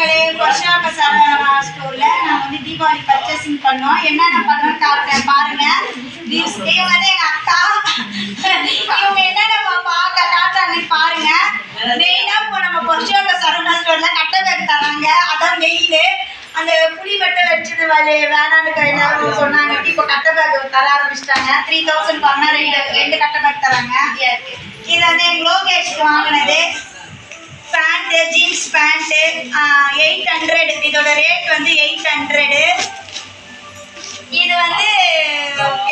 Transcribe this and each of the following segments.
மக்களே வருஷாக்க சரவணா ஸ்டோர்ல நான் வந்து தீபாவளி பர்ச்சேசிங் பண்ணோம். என்னென்ன பண்ணோம் காட்டுறேன் பாருங்க. இவங்க வந்து எங்க அக்கா இவங்க என்னென்ன பார்க்க காட்டுறாங்க பாருங்க. மெயினா இப்போ நம்ம வருஷாக்க சரவணா ஸ்டோர்ல கட்டை பேக் தராங்க. அதான் மெயின் அந்த புளி வெட்ட வச்சது வலி வேணான்னு எல்லாரும் சொன்னாங்க. இப்போ கட்டை பேக் தர ஆரம்பிச்சிட்டாங்க. த்ரீ தௌசண்ட் பண்ண ரெண்டு ரெண்டு கட்டை பேக் தராங்க. இது வந்து எங்க லோகேஷ்க்கு வாங்கினது. இதோட ரேட் வந்து எயிட் ஹண்ட்ரடு இது வந்து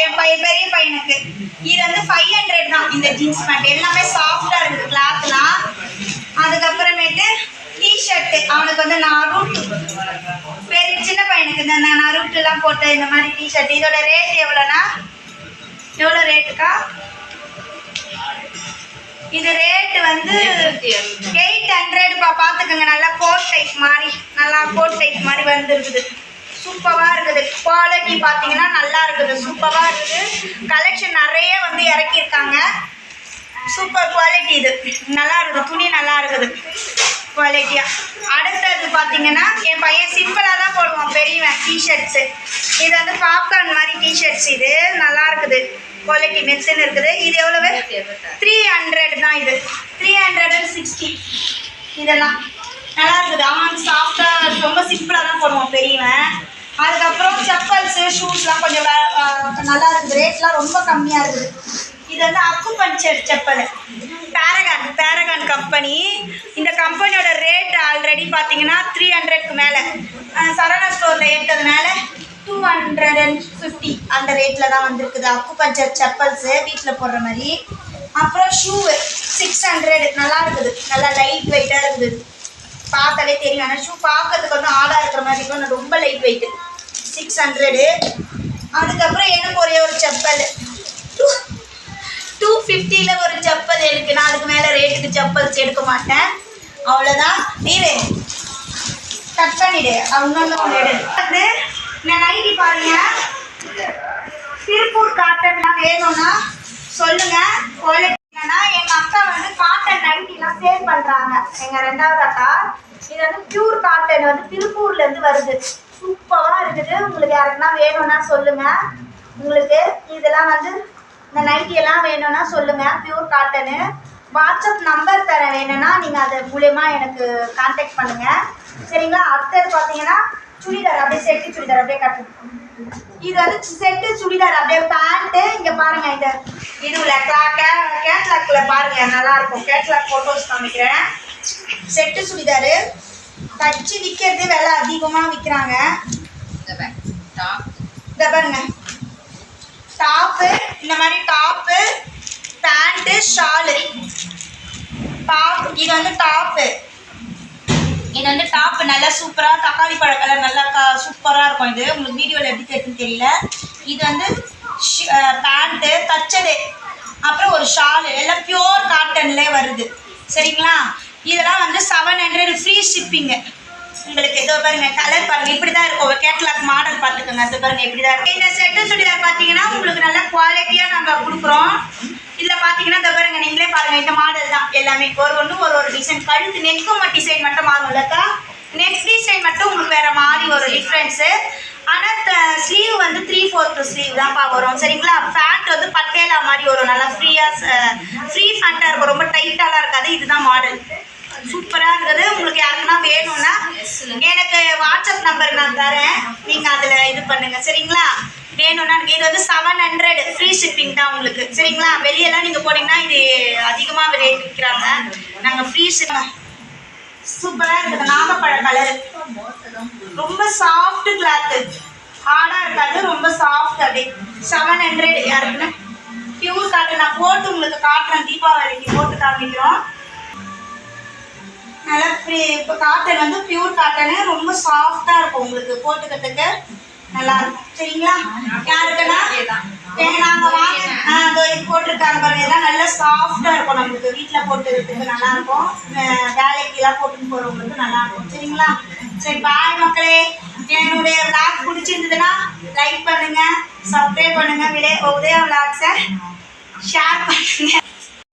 என் பையன் பெரிய பையனுக்கு. இது வந்து ஃபைவ் ஹண்ட்ரட் தான் இந்த ஜீன்ஸ் பேண்ட் எல்லாமே சாஃப்டாக இருக்குது கிளாத்லாம் அதுக்கப்புறமேட்டு டிஷர்ட்டு அவனுக்கு வந்து நான் ரூட் பெரிய சின்ன பையனுக்கு இந்த நான் ரூட்டுலாம் போட்டு இந்த மாதிரி டிஷர்ட் இதோட ரேட் எவ்வளோனா எவ்வளோ ரேட்டுக்கா இது ரேட் வந்து எயிட் ஹண்ட்ரட் பார்த்துக்கோங்க நல்லா கோட் டைப் மாதிரி நல்லா கோட் டைப் மாதிரி வந்துருக்குது. சூப்பராக இருக்குது. குவாலிட்டி பார்த்தீங்கன்னா நல்லா இருக்குது. சூப்பராக இருக்குது. கலெக்ஷன் நிறைய வந்து இறக்கியிருக்காங்க. சூப்பர் குவாலிட்டி இது. நல்லா இருக்குது. துணி நல்லா இருக்குது. குவாலிட்டியாக அடுத்தது பார்த்தீங்கன்னா என் பையன் சிம்பிளாக தான் போடுவான். பெரியவன் டிஷர்ட்ஸு இது வந்து பாப்கார்ன் மாதிரி டிஷர்ட்ஸ் இது. நல்லா இருக்குது. குவாலிட்டி மெத்துன்னு இருக்குது. இது எவ்வளவு? த்ரீ ஹண்ட்ரட் தான் இது. த்ரீ ஹண்ட்ரட் அண்ட் சிக்ஸ்டி இதெல்லாம் நல்லா இருக்குது. அவன் சாஃப்டாக ரொம்ப சிம்பிளாக தான் போடுவான் பெரியவன். அதுக்கப்புறம் செப்பல்ஸு ஷூஸ்லாம் கொஞ்சம் நல்லா இருக்குது. ரேட்லாம் ரொம்ப கம்மியாக இருக்குது. இது வந்து acupuncture chappal. Paragon paragon company இந்த கம்பெனியோட ரேட் ஆல்ரெடி பார்த்தீங்கன்னா த்ரீ ஹண்ட்ரட்க்கு மேலே. சரவணா ஸ்டோரில் ஏற்றதுனால டூ ஹண்ட்ரட் அண்ட் ஃபிஃப்டி அந்த ரேட்டில் தான் வந்திருக்குது. அக்கு பஞ்சர் செப்பல்ஸு வீட்டில் போடுற மாதிரி. அப்புறம் ஷூவு சிக்ஸ் ஹண்ட்ரட் நல்லா இருக்குது. நல்லா லைட் வெயிட்டாக இருக்குது. பார்த்தாலே தெரியும். ஆனால் ஷூ பார்க்கறதுக்கு வந்து ஆடாக இருக்கிற மாதிரி இருக்கும். ரொம்ப லைட் வெயிட்டு சிக்ஸ் ஹண்ட்ரடு அதுக்கப்புறம் எனக்கு ஒரே ஒரு செப்பல். டூ டூ ஃபிஃப்டியில் ஒரு செப்பல் எனக்கு. நான் அதுக்கு மேலே ரேட்டுக்கு செப்பல்ஸ் எடுக்க மாட்டேன். அவ்வளோதான் நீரு கட் பண்ணிடு. அவங்க ஒன்று எடு. பாருங்க. திருப்பூர் காட்டன்லாம் வேணும்னா சொல்லுங்க. குவாலிட்டி எங்க அக்கா வந்து காட்டன் நைட்டிலாம் சேல் பண்றாங்க. எங்க ரெண்டாவது அக்கா. இது வந்து பியூர் காட்டன் வந்து திருப்பூர்ல இருந்து வருது. சூப்பரா இருக்குது. உங்களுக்கு யாருக்குன்னா வேணும்னா சொல்லுங்க. உங்களுக்கு இதெல்லாம் வந்து இந்த நைட்டி எல்லாம் வேணும்னா சொல்லுங்க. பியூர் காட்டனு வாட்ஸ்அப் நம்பர் தரேன். வேணும்னா நீங்கள் அது மூலயமா எனக்கு கான்டாக்ட் பண்ணுங்க. சரிங்களா? அடுத்தது பார்த்தீங்கன்னா சுடிதார் அப்படியே செட்டு சுடிதார் அப்படியே கட்டணும் இது வந்து செட்டு சுடிதார் அப்படியே பேண்ட்டு இங்கே பாருங்க இந்த இதுவில் கேட்லாக்ல பாருங்க நல்லா இருக்கும் கேட்லாக் ஃபோட்டோஸ் காமிக்கிறேன். செட்டு சுடிதாரு. தச்சு விற்கிறது விலை அதிகமாக விற்கிறாங்க இந்த பாருங்க. டாப்பு இந்த மாதிரி டாப்பு பேண்ட்டு ஷாலு டாப் இது வந்து டாப்பு நல்லா சூப்பராக தக்காளி பழ கலர் நல்லா கா சூப்பராக இருக்கும் இது. உங்களுக்கு வீடியோவில் எப்படி தெரியுதுன்னு தெரியல. இது வந்து பேண்ட்டு தச்சது. அப்புறம் ஒரு ஷாலு. எல்லாம் பியோர் காட்டன்லேயே வருது. சரிங்களா? இதெல்லாம் வந்து செவன் ஹண்ட்ரட் ஃப்ரீ ஷிப்பிங்கு உங்களுக்கு ஏதோ பாருங்க கலர் பாருங்க. இப்படி தான் இருக்கும் கேட்லாக் மாடல் பார்த்துக்கோங்க. அது பாருங்க இப்படி தான் இருக்கும். இந்த செட்டு சுடிதார் பார்த்தீங்கன்னா உங்களுக்கு நல்ல குவாலிட்டியாக நாங்கள் கொடுக்குறோம். இதில் பார்த்தீங்கன்னா இந்த பாருங்க நீங்களே பாருங்க இந்த மாடல் தான். எல்லாமே ஒரு ஒன்று ஒரு ஒரு டிசைன் கழுத்து நெக்கும் டிசைன் மட்டும் மாறும் இல்லக்கா நெக் டிசைன் மட்டும் உங்களுக்கு வேற மாதிரி ஒரு டிஃப்ரென்ஸு ஆனால் ஸ்லீவ் வந்து த்ரீ ஃபோர்த்து ஸ்லீவ் தான்ப்பா வரும். சரிங்களா? ஃபேண்ட் வந்து பட்டேலா மாதிரி வரும். நல்லா ஃப்ரீயாக ஃப்ரீ ஃபேண்ட்டாக இருக்கும். ரொம்ப டைட்டாலாம் இருக்காது. இதுதான் மாடல் சூப்பராக இருக்குது. உங்களுக்கு யாருக்குன்னா வேணும்னா எனக்கு வாட்ஸ்அப் நம்பர் நான் தரேன். நீங்கள் அதில் இது பண்ணுங்கள் சரிங்களா? வேணும்னா இது வந்து செவன் ஹண்ட்ரட் ஃப்ரீ ஷிப்பிங் தான் உங்களுக்கு. சரிங்களா? வெளியெல்லாம் நீங்கள் போனீங்கன்னா இது அதிகமாக ரேட் விற்கிறாங்க. நாங்கள் ஃப்ரீ ஷிப் சூப்பராக இருக்குது. நாகப்பழ கலர் ரொம்ப சாஃப்ட் கிளாத்து ஹார்டாக இருக்காது. ரொம்ப சாஃப்ட் அப்படியே செவன் ஹண்ட்ரட் யாருக்குன்னு? பியூர் காட்டு நான் போட்டு உங்களுக்கு காட்டுறேன். தீபாவளிக்கு போட்டு காமிக்கிறோம். நல்லா ஃப்ரீ இப்போ காட்டன் வந்து பியூர் காட்டனு ரொம்ப சாஃப்டாக இருக்கும் உங்களுக்கு போட்டுக்கிறதுக்கு. நல்லா இருக்கும். சரிங்களா? யாருக்குன்னா? நாங்கள் வாங்க. போட்டிருக்காங்க பாருங்க. இதெல்லாம் நல்லா சாஃப்டாக இருக்கும். நம்மளுக்கு வீட்டில் போட்டுக்கிறதுக்கு நல்லா இருக்கும். அஹ் வேலைக்கெல்லாம் போட்டுன்னு போகிறவங்களுக்கு நல்லா இருக்கும். சரிங்களா? சரி பாய் மக்களே. என்னுடைய விளாக் பிடிச்சிருந்ததுன்னா லைக் பண்ணுங்க சப்ஸ்கிரைப் பண்ணுங்க. விடே உதயா விளாக்ஸை ஷேர் பண்ணுங்க.